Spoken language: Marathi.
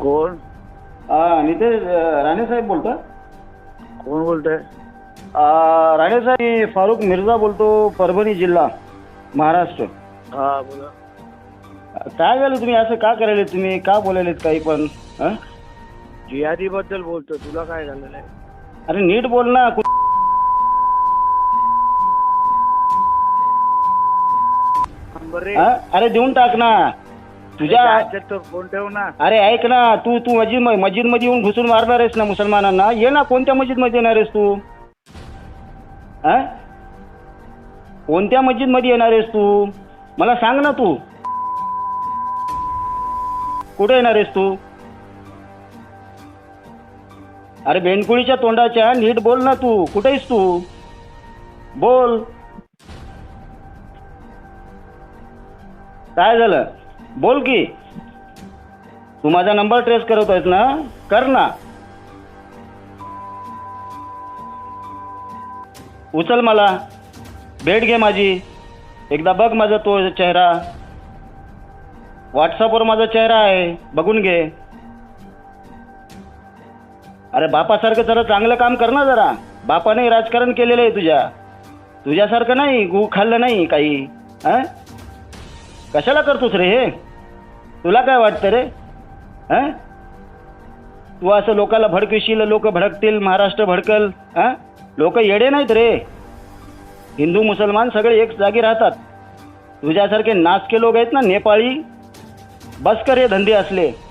कोण? हा नितेश अ, राणे साहेब बोलता कोण बोलतोय? अ, राणे साहेब मी फारुख मिर्झा बोलतो परभणी जिल्हा महाराष्ट्र. हा बोला. काय झालं तुम्ही? असं का करायले तुम्ही? का बोलायलेत काही पण? हं? जिहादी बद्दल बोलतो तुला काय झालेलं आहे? अरे नीट बोल ना. कु- नंबर रे. हं? अरे देऊन टाक ना. तुझ्या फोन ठेव ना. अरे ऐक ना तू तू मस्जिद मस्जिदमध्ये येऊन घुसून मारणार आहेस ना मुसलमानांना. ये ना कोणत्या मस्जिदमध्ये येणार आहेस तू? कोणत्या मस्जिदमध्ये येणार आहेस तू? मला सांग ना तू. कुठे येणार आहेस तू? अरे बेंडकुळीच्या तोंडाच्या नीट बोल ना तू. कुठे आहेस तू? बोल. काय झालं? बोल की. तू माझा नंबर ट्रेस करत आहेस ना? कर ना. उचल मला. भेट घे माझी. एकदा बघ माझा तो चेहरा. व्हॉट्सअपवर माझा चेहरा आहे. बघून घे. अरे बापासारखं जरा चांगलं काम कर ना जरा. बापाने राजकारण केलेलं आहे तुझ्या. तुझ्यासारखं नाही गु खाल्लं नाही काही. हां कशाला करतोस रे हे? तुला काय वाटतं रे? हं? तू असं लोकाला भडकशील लोक भडकतील महाराष्ट्र भडकल हां? लोक येडे नाहीत रे. हिंदू मुसलमान सगळे एक जागी राहतात. तुझ्यासारखे नाचके लोक आहेत ना नेपाळी? बस कर हे धंदे असले.